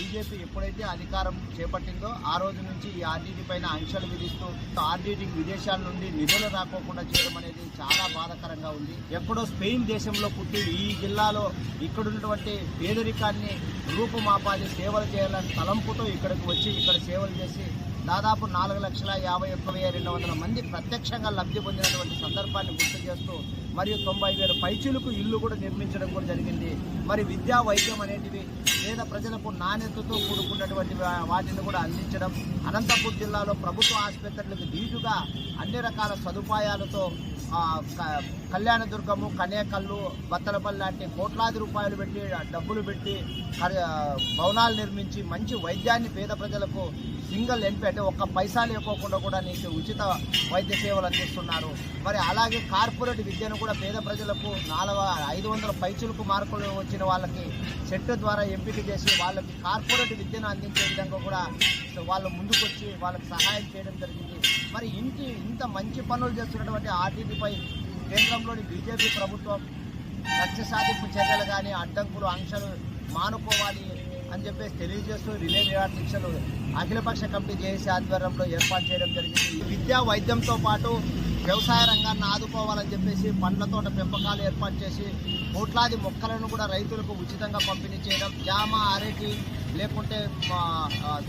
BJP ఎప్పుడైతే అధికారం చేపట్టిందో ఆ రోజు నుంచి ఈ ఆర్డీటీ పైన ఆంక్షలు విధిస్తూ ఆర్డీటీకి విదేశాల నుండి నిధులు రాకోకుండా చేయడం అనేది చాలా బాధాకరంగా ఉంది. ఎప్పుడో స్పెయిన్ దేశంలో పుట్టి ఈ జిల్లాలో ఇక్కడున్నటువంటి పేదరికాన్ని రూపుమాపాది సేవలు చేయాలని తలంపుతో ఇక్కడికి వచ్చి ఇక్కడ సేవలు చేసి దాదాపు నాలుగు లక్షల యాభై ఒక్క వెయ్యి రెండు వందల మంది ప్రత్యక్షంగా లబ్ధి పొందినటువంటి సందర్భాన్ని గుర్తు చేస్తూ మరియు తొంభై వేల పైచులకు ఇల్లు కూడా నిర్మించడం కూడా జరిగింది. మరి విద్యా వైద్యం అనేటివి పేద ప్రజలకు నాణ్యతతో కూడుకున్నటువంటి వాటిని కూడా అందించడం అనంతపూర్ జిల్లాలో ప్రభుత్వ ఆసుపత్రులకు ధీటుగా అన్ని రకాల సదుపాయాలతో కళ్యాణదుర్గము కనేకల్లు బత్తలపల్లి లాంటి కోట్లాది రూపాయలు పెట్టి డబ్బులు పెట్టి భవనాలు నిర్మించి మంచి వైద్యాన్ని పేద ప్రజలకు సింగిల్ ఎంపీ అంటే ఒక్క పైసాలు ఇవ్వకుండా కూడా నీకు ఉచిత వైద్య సేవలు అందిస్తున్నారు. మరి అలాగే కార్పొరేట్ విద్యను కూడా పేద ప్రజలకు నాలుగు ఐదు వందల పైచులకు మార్కులు వచ్చిన వాళ్ళకి సెట్ ద్వారా ఎంపిక చేసి వాళ్ళకి కార్పొరేట్ విద్యను అందించే విధంగా కూడా వాళ్ళు ముందుకొచ్చి వాళ్ళకి సహాయం చేయడం జరిగింది. మరి ఇంటి ఇంత మంచి పనులు చేస్తున్నటువంటి ఆర్టీపీపై కేంద్రంలోని బీజేపీ ప్రభుత్వం లక్ష్య సాధింపు చర్యలు కానీ అడ్డంకులు ఆంక్షలు మానుకోవాలి అని చెప్పేసి తెలియజేస్తూ రిలే నిరాశిక్షలు అఖిలపక్ష కమిటీ జేఏసీ ఆధ్వర్యంలో ఏర్పాటు చేయడం జరిగింది. విద్యా వైద్యంతో పాటు వ్యవసాయ రంగాన్ని ఆదుకోవాలని చెప్పేసి పండ్ల తోట పెంపకాలు ఏర్పాటు చేసి కోట్లాది మొక్కలను కూడా రైతులకు ఉచితంగా పంపిణీ చేయడం జామ అరటి లేకుంటే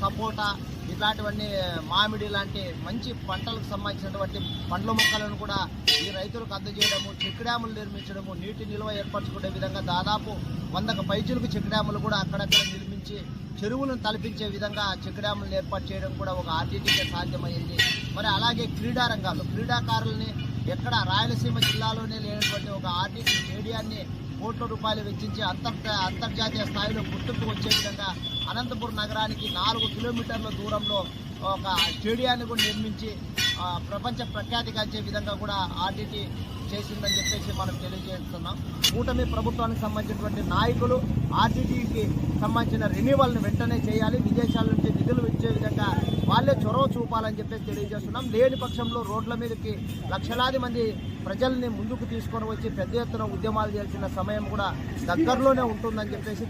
సపోటా ఇట్లాంటివన్నీ మామిడి లాంటి మంచి పంటలకు సంబంధించినటువంటి పండ్ల మొక్కలను కూడా ఈ రైతులకు అందజేయడము చెక్ డ్యాములు నిర్మించడము నీటి నిల్వ ఏర్పరచుకునే విధంగా దాదాపు వందకు పైచులకు చెక్ డ్యాములు కూడా అక్కడక్కడ నిర్మించి చెరువులను తలపించే విధంగా చెక్ డ్యాములను ఏర్పాటు చేయడం కూడా ఒక ఆర్టీటీగా సాధ్యమైంది. మరి అలాగే క్రీడా రంగాల్లో క్రీడాకారుల్ని ఎక్కడ రాయలసీమ జిల్లాలోనే లేనటువంటి ఒక ఆర్టీటీ స్టేడియాన్ని కోట్ల రూపాయలు వెచ్చించి అంతర్ అంతర్జాతీయ స్థాయిలో గుర్తింపు వచ్చే విధంగా అనంతపురం నగరానికి నాలుగు కిలోమీటర్ల దూరంలో ఒక స్టేడియాన్ని కూడా నిర్మించి ప్రపంచ ప్రపంచ ప్రఖ్యాతిగాంచే విధంగా కూడా ఆర్టీటీ చేసిందని చెప్పేసి మనం తెలియజేస్తున్నాం. కూటమి ప్రభుత్వానికి సంబంధించినటువంటి నాయకులు ఆర్టీటీకి సంబంధించిన రెన్యువల్ని వెంటనే చేయాలి. విదేశాల నుంచి నిధులు ఇచ్చే విధంగా వాళ్ళే చొరవ చూపాలని చెప్పేసి తెలియజేస్తున్నాం. లేని పక్షంలో రోడ్ల మీదకి లక్షలాది మంది ప్రజల్ని ముందుకు తీసుకొని వచ్చి పెద్ద ఎత్తున ఉద్యమాలు చేయాల్సిన సమయం కూడా దగ్గరలోనే ఉంటుందని చెప్పేసి